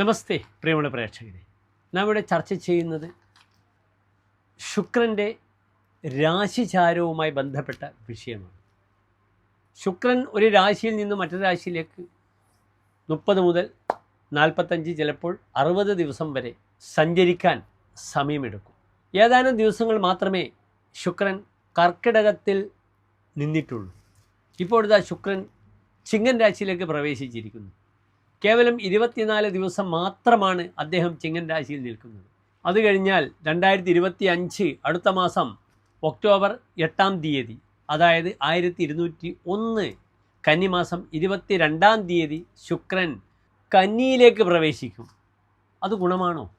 നമസ്തേ പ്രിയമുള്ള പ്രേക്ഷകരെ. നാം ഇവിടെ ചർച്ച ചെയ്യുന്നത് ശുക്രന്റെ രാശിചാരവുമായി ബന്ധപ്പെട്ട വിഷയമാണ്. ശുക്രൻ ഒരു രാശിയിൽ നിന്ന് മറ്റൊരു രാശിയിലേക്ക് മുപ്പത് മുതൽ നാൽപ്പത്തഞ്ച് ചിലപ്പോൾ അറുപത് ദിവസം വരെ സഞ്ചരിക്കാൻ സമയമെടുക്കും. ഏതാനും ദിവസങ്ങൾ മാത്രമേ ശുക്രൻ കർക്കിടകത്തിൽ നിന്നിട്ടുള്ളൂ. ഇപ്പോഴത്തെ ശുക്രൻ ചിങ്ങൻ രാശിയിലേക്ക് പ്രവേശിച്ചിരിക്കുന്നു. കേവലം ഇരുപത്തിനാല് ദിവസം മാത്രമാണ് അദ്ദേഹം ചിങ്ങൻ രാശിയിൽ നിൽക്കുന്നത്. അത് കഴിഞ്ഞാൽ രണ്ടായിരത്തി ഇരുപത്തി അഞ്ച് അടുത്ത മാസം ഒക്ടോബർ എട്ടാം തീയതി അതായത് ആയിരത്തി ഇരുന്നൂറ്റി ഒന്ന് കന്നിമാസം ഇരുപത്തി രണ്ടാം തീയതി ശുക്രൻ കന്നിയിലേക്ക് പ്രവേശിക്കും. അത് ഗുണമാണോ?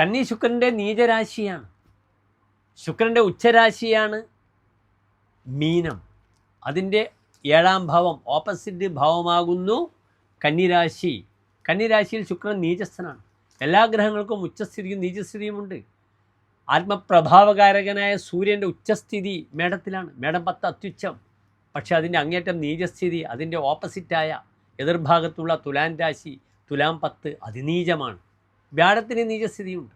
കന്നി ശുക്രന്റെ നീചരാശിയാണ്. ശുക്രന്റെ ഉച്ചരാശിയാണ് മീനം. അതിന്റെ ഏഴാം ഭാവം ഓപ്പോസിറ്റ് ഭാവമാകുന്നു കന്നിരാശി. കന്നിരാശിയിൽ ശുക്രൻ നീചസ്ഥനാണ്. എല്ലാ ഗ്രഹങ്ങൾക്കും ഉച്ചസ്ഥിതിയും നീചസ്ഥിതിയുമുണ്ട് ആത്മപ്രഭാവകാരകനായ സൂര്യന്റെ ഉച്ചസ്ഥിതി മേടത്തിലാണ്. മേടം പത്ത് അത്യുച്ചം. പക്ഷേ അതിന്റെ അങ്ങേറ്റം നീചസ്ഥിതി അതിന്റെ ഓപ്പോസിറ്റായ എതിർഭാഗത്തുള്ള തുലാൻ രാശി തുലാം പത്ത് അതിനീചമാണ്. വ്യാഴത്തിന് നീചസ്ഥിതിയുണ്ട്.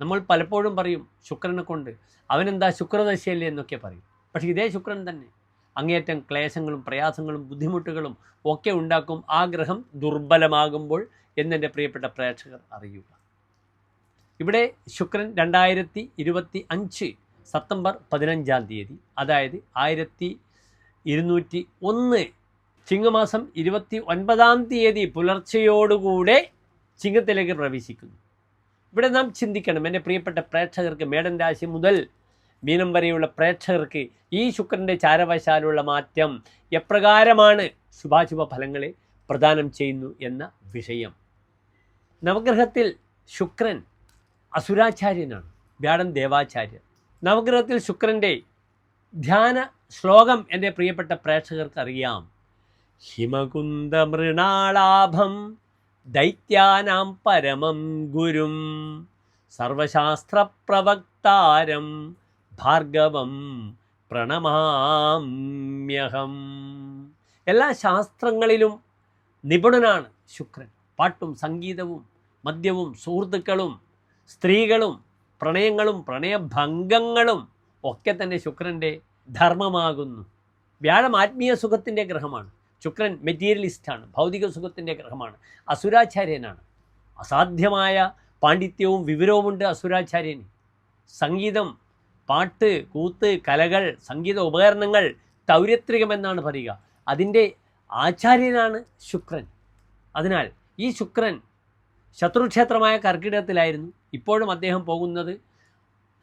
നമ്മൾ പലപ്പോഴും പറയും ശുക്രനെ കൊണ്ട്. അവനെന്താ ശുക്രദശയല്ലേ എന്നൊക്കെ പറയും. പക്ഷേ ഇതേ ശുക്രൻ തന്നെ. അങ്ങേയറ്റം ക്ലേശങ്ങളും പ്രയാസങ്ങളും ബുദ്ധിമുട്ടുകളും ഒക്കെ ഉണ്ടാക്കും ആ ഗ്രഹം ദുർബലമാകുമ്പോൾ എന്നെന്റെ പ്രിയപ്പെട്ട പ്രേക്ഷകർ അറിയുക. ഇവിടെ ശുക്രൻ രണ്ടായിരത്തി ഇരുപത്തി അഞ്ച് സെപ്റ്റംബർ പതിനഞ്ചാം തീയതി അതായത് ആയിരത്തി ഇരുന്നൂറ്റി ഒന്ന് ചിങ്ങമാസം ഇരുപത്തി ഒൻപതാം തീയതി പുലർച്ചയോടുകൂടെ ചിങ്ങത്തിലേക്ക് പ്രവേശിക്കുന്നു. ഇവിടെ നാം ചിന്തിക്കണം എന്റെ പ്രിയപ്പെട്ട പ്രേക്ഷകർക്ക് മേടൻ രാശി മുതൽ മീനം വരെയുള്ള പ്രേക്ഷകർക്ക് ഈ ശുക്രന്റെ ചാരവശാലുള്ള മാറ്റം എപ്രകാരമാണ് ശുഭാശുഭ ഫലങ്ങളെ പ്രദാനം ചെയ്യുന്നു എന്ന വിഷയം. നവഗ്രഹത്തിൽ ശുക്രൻ അസുരാചാര്യനാണ് വ്യാഴൻ ദേവാചാര്യൻ. നവഗ്രഹത്തിൽ ശുക്രന്റെ ധ്യാന ശ്ലോകം എന്റെ പ്രിയപ്പെട്ട പ്രേക്ഷകർക്ക് അറിയാം. ഹിമകുന്ദമൃണാളാഭം ദൈത്യാനാം പരമം ഗുരും. സർവശാസ്ത്രപ്രവക്താരം ഭാർഗവം പ്രണമാമ്യഹം. എല്ലാ ശാസ്ത്രങ്ങളിലും നിപുണനാണ് ശുക്രൻ. പാട്ടും സംഗീതവും മദ്യവും സുഹൃത്തുക്കളും സ്ത്രീകളും പ്രണയങ്ങളും പ്രണയഭംഗങ്ങളും ഒക്കെ തന്നെ ശുക്രന്റെ ധർമ്മമാകുന്നു. വ്യാഴം ആത്മീയ സുഖത്തിന്റെ ഗ്രഹമാണ്. ശുക്രൻ മെറ്റീരിയലിസ്റ്റാണ് ഭൗതിക സുഖത്തിന്റെ ഗ്രഹമാണ്. അസുരാചാര്യനാണ്. അസാധ്യമായ പാണ്ഡിത്യവും വിവരവുമുണ്ട് അസുരാചാര്യന്. സംഗീതം പാട്ട് കൂത്ത് കലകൾ സംഗീത ഉപകരണങ്ങൾ തൗര്യത്രികമെന്നാണ് പറയുക. അതിന്റെ ആചാര്യനാണ് ശുക്രൻ. അതിനാൽ ഈ ശുക്രൻ ശത്രുക്ഷേത്രമായ കർക്കിടകത്തിലായിരുന്നു. ഇപ്പോഴും അദ്ദേഹം പോകുന്നത്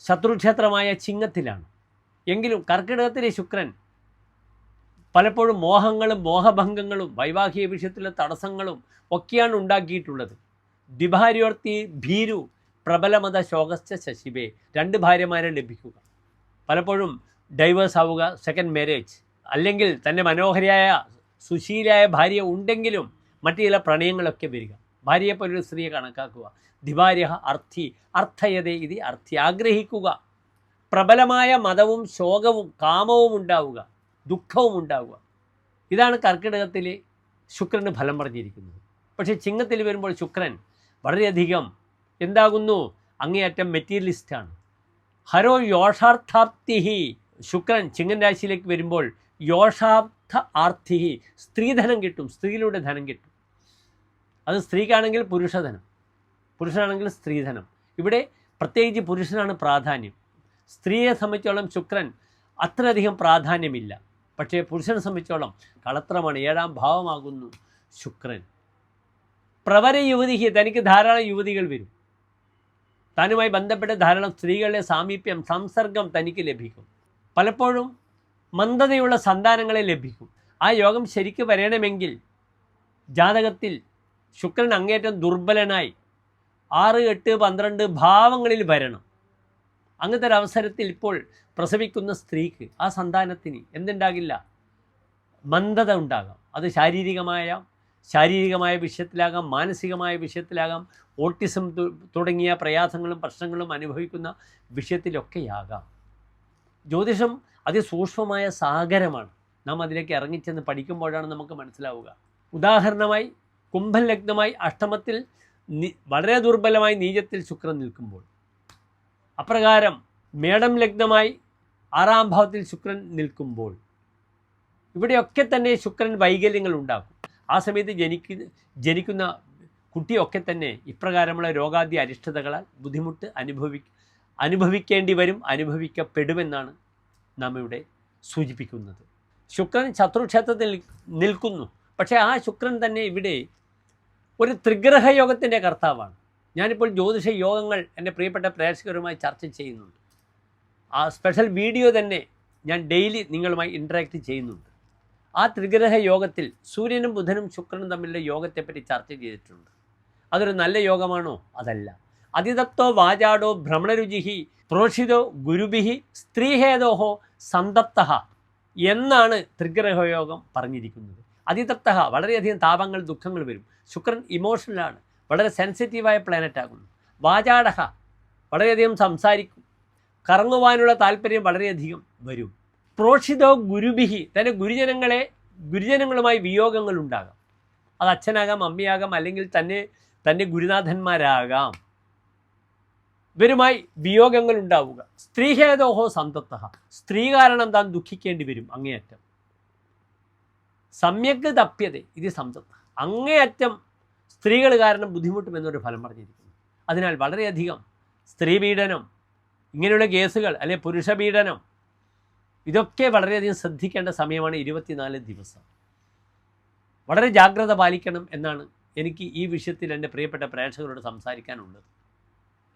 ശത്രുക്ഷേത്രമായ ചിങ്ങത്തിലാണ്. എങ്കിലും കർക്കിടകത്തിലെ ശുക്രൻ പലപ്പോഴും മോഹങ്ങളും മോഹഭംഗങ്ങളും വൈവാഹിക വിഷയത്തിലെ തടസ്സങ്ങളും ഒക്കെയാണ് ഉണ്ടാക്കിയിട്ടുള്ളത്. ദ്വിഭാര്യോർത്തി ഭീരു പ്രബലമത ശോകസ്ഥ ശശിബേ രണ്ട് ഭാര്യമാരെ ലഭിക്കുക. പലപ്പോഴും ഡൈവേഴ്സ് ആവുക സെക്കൻഡ് മാരേജ് അല്ലെങ്കിൽ തന്റെ മനോഹരിയായ സുശീലായ ഭാര്യ ഉണ്ടെങ്കിലും മറ്റു ചില പ്രണയങ്ങളൊക്കെ വരിക. ഭാര്യയെപ്പോലൊരു സ്ത്രീയെ കണക്കാക്കുക. ദിവാര്യ അർത്ഥി അർത്ഥയത ഇത് അർത്ഥി. ആഗ്രഹിക്കുക. പ്രബലമായ മതവും ശോകവും കാമവും ഉണ്ടാവുക. ദുഃഖവും ഉണ്ടാവുക. ഇതാണ് കർക്കിടകത്തിൽ ശുക്രന് ഫലം പറഞ്ഞിരിക്കുന്നത്. പക്ഷേ ചിങ്ങത്തിൽ വരുമ്പോൾ ശുക്രൻ വളരെയധികം എന്താകുന്നു? അങ്ങേയറ്റം മെറ്റീരിയലിസ്റ്റാണ് ഹരോ യോഷാർത്ഥാപ്തിഹി ശുക്രൻ ചിങ്ങൻ രാശിയിലേക്ക് വരുമ്പോൾ യോഷാർത്ഥ ആർത്ഥിഹി. സ്ത്രീധനം കിട്ടും സ്ത്രീയിലൂടെ ധനം കിട്ടും. അത് സ്ത്രീക്കാണെങ്കിൽ പുരുഷധനം പുരുഷനാണെങ്കിൽ സ്ത്രീധനം ഇവിടെ പ്രത്യേകിച്ച് പുരുഷനാണ് പ്രാധാന്യം. സ്ത്രീയെ സംബന്ധിച്ചോളം ശുക്രൻ അത്രയധികം പ്രാധാന്യമില്ല. പക്ഷേ പുരുഷനെ സംബന്ധിച്ചോളം കളത്രമാണ് ഏഴാം ഭാവമാകുന്നു ശുക്രൻ. പ്രവര യുവതിക്ക് തനിക്ക് ധാരാളം യുവതികൾ വരും. താനുമായി ബന്ധപ്പെട്ട ധാരാളം സ്ത്രീകളുടെ സാമീപ്യം സംസർഗം തനിക്ക് ലഭിക്കും. പലപ്പോഴും മന്ദതയുള്ള സന്താനങ്ങളെ ലഭിക്കും. ആ യോഗം ശരിക്ക് വരണമെങ്കിൽ ജാതകത്തിൽ ശുക്രൻ അങ്ങേറ്റം ദുർബലനായി ആറ് എട്ട് പന്ത്രണ്ട് ഭാവങ്ങളിൽ വരണം. അങ്ങനത്തെ ഒരു അവസരത്തിൽ ഇപ്പോൾ പ്രസവിക്കുന്ന സ്ത്രീക്ക് ആ സന്താനത്തിന് എന്തുണ്ടാകില്ല? മന്ദത ഉണ്ടാകാം. അത് ശാരീരികമായ ശാരീരികമായ വിഷയത്തിലാകാം മാനസികമായ വിഷയത്തിലാകാം ഓട്ടിസം തുടങ്ങിയ പ്രയാസങ്ങളും പ്രശ്നങ്ങളും അനുഭവിക്കുന്ന വിഷയത്തിലൊക്കെയാകാം. ജ്യോതിഷം അതിസൂക്ഷ്മമായ സാഗരമാണ്. നാം അതിലേക്ക് ഇറങ്ങിച്ചെന്ന് പഠിക്കുമ്പോഴാണ് നമുക്ക് മനസ്സിലാവുക. ഉദാഹരണമായി കുംഭൻ ലഗ്നമായി അഷ്ടമത്തിൽ വളരെ ദുർബലമായി നീചത്തിൽ ശുക്രൻ നിൽക്കുമ്പോൾ. അപ്രകാരം മേടം ലഗ്നമായി ആറാം ഭാവത്തിൽ ശുക്രൻ നിൽക്കുമ്പോൾ. ഇവിടെയൊക്കെ തന്നെ ശുക്രൻ വൈകല്യങ്ങൾ ഉണ്ടാക്കും. ആ സമയത്ത് ജനിക്കുന്ന ജനിക്കുന്ന കുട്ടിയൊക്കെ തന്നെ ഇപ്രകാരമുള്ള രോഗാദ്യ അരിഷ്ടതകളാൽ ബുദ്ധിമുട്ട് അനുഭവി അനുഭവിക്കേണ്ടി വരും അനുഭവിക്കപ്പെടുമെന്നാണ് നാം ഇവിടെ സൂചിപ്പിക്കുന്നത്. ശുക്രൻ ശത്രുക്ഷേത്രത്തിൽ നിൽക്കുന്നു. പക്ഷേ ആ ശുക്രൻ തന്നെ ഇവിടെ ഒരു ത്രിഗ്രഹ യോഗത്തിന്റെ കർത്താവാണ്. ഞാനിപ്പോൾ ജ്യോതിഷ യോഗങ്ങൾ എന്റെ പ്രിയപ്പെട്ട പ്രേക്ഷകരുമായി ചർച്ച ചെയ്യുന്നുണ്ട്. ആ സ്പെഷ്യൽ വീഡിയോ തന്നെ ഞാൻ ഡെയിലി നിങ്ങളുമായി ഇൻട്രാക്ട് ചെയ്യുന്നുണ്ട്. ആ ത്രിഗ്രഹ യോഗത്തിൽ സൂര്യനും ബുധനും ശുക്രനും തമ്മിലുള്ള യോഗത്തെപ്പറ്റി ചർച്ച ചെയ്തിട്ടുണ്ട്. അതൊരു നല്ല യോഗമാണോ? അതല്ല. അതിതപ്തോ വാചാടോ ഭ്രമണരുചിഹി പ്രോഷിതോ ഗുരുബിഹി സ്ത്രീഹേദോഹോ സന്തപ്ത എന്നാണ് ത്രിഗ്രഹ യോഗം പറഞ്ഞിരിക്കുന്നത്. അതിതപ്ത വളരെയധികം താപങ്ങൾ ദുഃഖങ്ങൾ വരും. ശുക്രൻ ഇമോഷണലാണ് വളരെ സെൻസിറ്റീവായ പ്ലാനറ്റ് ആകുന്നു. വാചാടഹ വളരെയധികം സംസാരിക്കും. കറങ്ങുവാനുള്ള താല്പര്യം വളരെയധികം വരും. പ്രോഷിതോ ഗുരുബിഹി തന്റെ ഗുരുജനങ്ങളെ ഗുരുജനങ്ങളുമായി വിയോഗങ്ങൾ ഉണ്ടാകാം. അത് അച്ഛനാകാം അമ്മയാകാം അല്ലെങ്കിൽ തന്നെ തന്റെ ഗുരുനാഥന്മാരാകാം. ഇവരുമായി വിയോഗങ്ങൾ ഉണ്ടാവുക. സ്ത്രീഹേതോഹോ സന്തത്ത സ്ത്രീ കാരണം താൻ ദുഃഖിക്കേണ്ടി വരും അങ്ങേയറ്റം. സമ്യക് തപ്യത ഇത് സംതത്ത അങ്ങേയറ്റം സ്ത്രീകൾ കാരണം ബുദ്ധിമുട്ടുമെന്നൊരു ഫലം പറഞ്ഞിരിക്കുന്നു. അതിനാൽ വളരെയധികം സ്ത്രീപീഡനം ഇങ്ങനെയുള്ള കേസുകൾ അല്ലെ പുരുഷപീഡനം ഇതൊക്കെ വളരെയധികം ശ്രദ്ധിക്കേണ്ട സമയമാണ് ഇരുപത്തിനാല് ദിവസം. വളരെ ജാഗ്രത പാലിക്കണം എന്നാണ് എനിക്ക് ഈ വിഷയത്തിൽ എന്റെ പ്രിയപ്പെട്ട പ്രേക്ഷകരോട് സംസാരിക്കാനുള്ളത്.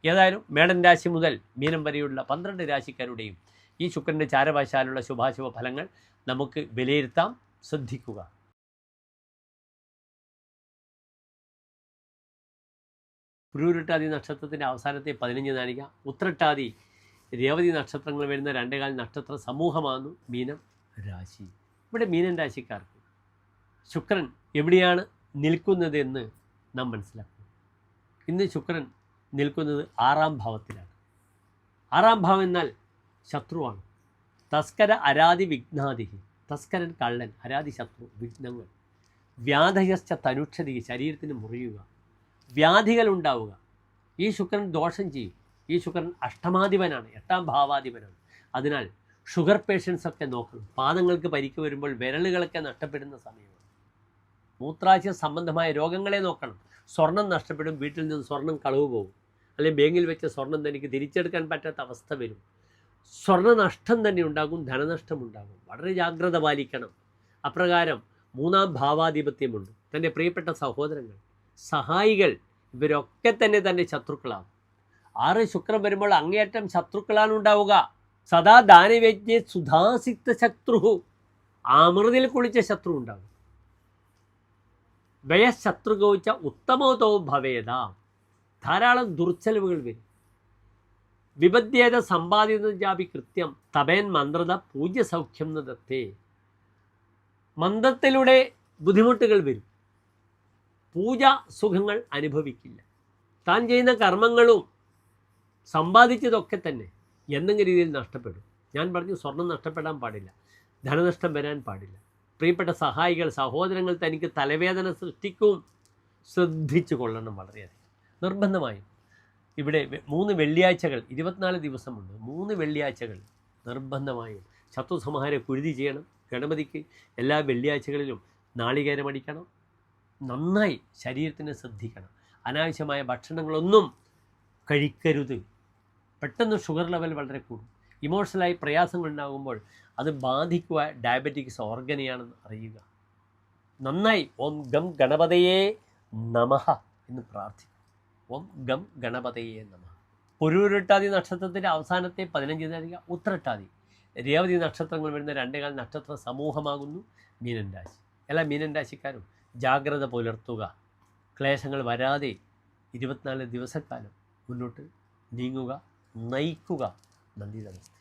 ഏതായാലും മേടൻ രാശി മുതൽ മീനം വരെയുള്ള പന്ത്രണ്ട് രാശിക്കാരുടെയും ഈ ശുക്രന്റെ ചാരവശാലുള്ള ശുഭാശുഭ ഫലങ്ങൾ നമുക്ക് വിലയിരുത്താം. ശ്രദ്ധിക്കുക. പുരൂരുട്ടാതി നക്ഷത്രത്തിന്റെ അവസാനത്തെ പതിനഞ്ച് നാഴിക ഉത്രട്ടാതി രേവതി നക്ഷത്രങ്ങൾ വരുന്ന രണ്ടേകാൽ നക്ഷത്ര സമൂഹമാണ് മീനം രാശി. ഇവിടെ മീനൻ രാശിക്കാർക്ക് ശുക്രൻ എവിടെയാണ് നിൽക്കുന്നത് എന്ന് നാം മനസ്സിലാക്കും ഇന്ന് ശുക്രൻ നിൽക്കുന്നത് ആറാം ഭാവത്തിലാണ്. ആറാം ഭാവം എന്നാൽ ശത്രുവാണ്. തസ്കര അരാതി വിഘ്നാതി തസ്കരൻ കള്ളൻ അരാതി ശത്രു വിഘ്നങ്ങൾ. വ്യാധയസ്ഥ തനുക്ഷതി ശരീരത്തിന് മുറിയുക. വ്യാധികൾ ഉണ്ടാവുക. ഈ ശുക്രൻ ദോഷം ചെയ്യും. ഈ ശുക്രൻ അഷ്ടമാധിപനാണ് എട്ടാം ഭാവാധിപനാണ്. അതിനാൽ ഷുഗർ പേഷ്യൻസ് ഒക്കെ നോക്കണം. പാദങ്ങൾക്ക് പരിക്ക് വരുമ്പോൾ വിരലുകളൊക്കെ നഷ്ടപ്പെടുന്ന സമയമാണ്. മൂത്രാശയ സംബന്ധമായ രോഗങ്ങളെ നോക്കണം. സ്വർണം നഷ്ടപ്പെടും വീട്ടിൽ നിന്ന് സ്വർണം കളവ് പോകും. അല്ലെങ്കിൽ ബാങ്കിൽ വെച്ച സ്വർണം തനിക്ക് തിരിച്ചെടുക്കാൻ പറ്റാത്ത അവസ്ഥ വരും. സ്വർണനഷ്ടം തന്നെ ഉണ്ടാകും ധനനഷ്ടം ഉണ്ടാകും. വളരെ ജാഗ്രത പാലിക്കണം. അപ്രകാരം മൂന്നാം ഭാവാധിപത്യമുണ്ട്. തന്റെ പ്രിയപ്പെട്ട സഹോദരങ്ങൾ സഹായികൾ ഇവരൊക്കെ തന്നെ തന്റെ ശത്രുക്കളാണ് ആറ് ശുക്രൻ വരുമ്പോൾ അങ്ങേയറ്റം ശത്രുക്കളാണ് ഉണ്ടാവുക. സദാ ദാനവേജ്ഞ സുധാസിക്ത ശത്രു അമൃതിൽ കുളിച്ച ശത്രു ഉണ്ടാകും വ്യയശത്രുഗോച്ച ഉത്തമോതോ ഭവേദ. ധാരാളം ദുർച്ചെലവുകൾ വരും. വിപദ്യേത സമ്പാദിത ജാപി കൃത്യം. തപേൻ മന്ത്രത പൂജ്യ സൗഖ്യം ദത്തേ. മന്ത്രത്തിലൂടെ ബുദ്ധിമുട്ടുകൾ വരും. പൂജ സുഖങ്ങൾ അനുഭവിക്കില്ല. താൻ ചെയ്യുന്ന കർമ്മങ്ങളും സമ്പാദിച്ചതൊക്കെ തന്നെ എന്തെങ്കിലും രീതിയിൽ നഷ്ടപ്പെടും. ഞാൻ പറഞ്ഞു സ്വർണം നഷ്ടപ്പെടാൻ പാടില്ല ധനനഷ്ടം വരാൻ പാടില്ല. പ്രിയപ്പെട്ട സഹായികൾ സഹോദരങ്ങൾ തനിക്ക് തലവേദന സൃഷ്ടിക്കും ശ്രദ്ധിച്ചു കൊള്ളണം വളരെയധികം. നിർബന്ധമായും. ഇവിടെ മൂന്ന് വെള്ളിയാഴ്ചകൾ ഇരുപത്തിനാല് ദിവസമുണ്ട്. മൂന്ന് വെള്ളിയാഴ്ചകൾ നിർബന്ധമായും. ശത്രുസംഹാര കുരുതി ചെയ്യണം ഗണപതിക്ക് എല്ലാ വെള്ളിയാഴ്ചകളിലും നാളികേരം അടിക്കണം നന്നായി ശരീരത്തിനെ ശ്രദ്ധിക്കണം. അനാവശ്യമായ ഭക്ഷണങ്ങളൊന്നും കഴിക്കരുത്. പെട്ടെന്ന് ഷുഗർ ലെവൽ വളരെ കൂടും. ഇമോഷണലായി പ്രയാസങ്ങൾ ഉണ്ടാകുമ്പോൾ അത് ബാധിക്കുക ഡയബറ്റിക്സ് ഓർഗനെയാണെന്ന് അറിയുക. നന്നായി. ഓം ഗം ഗണപതയെ നമഹ എന്ന് പ്രാർത്ഥിക്കും. ഓം ഗം ഗണപതയെ നമഃ. പുരൂരുട്ടാതി നക്ഷത്രത്തിന്റെ അവസാനത്തെ പതിനഞ്ച് നാഴിക ഉത്രട്ടാതി. രേവതി നക്ഷത്രങ്ങൾ വരുന്ന രണ്ടേകാൽ നക്ഷത്ര സമൂഹമാകുന്നു. മീനൻ രാശി. എല്ലാ മീനൻ രാശിക്കാരും ജാഗ്രത പുലർത്തുക. ക്ലേശങ്ങൾ വരാതെ ഇരുപത്തിനാല് ദിവസക്കാലം മുന്നോട്ട് നീങ്ങുക. ನೈಕುಗ ನಂದಿದ ಅನಿಸ್ತು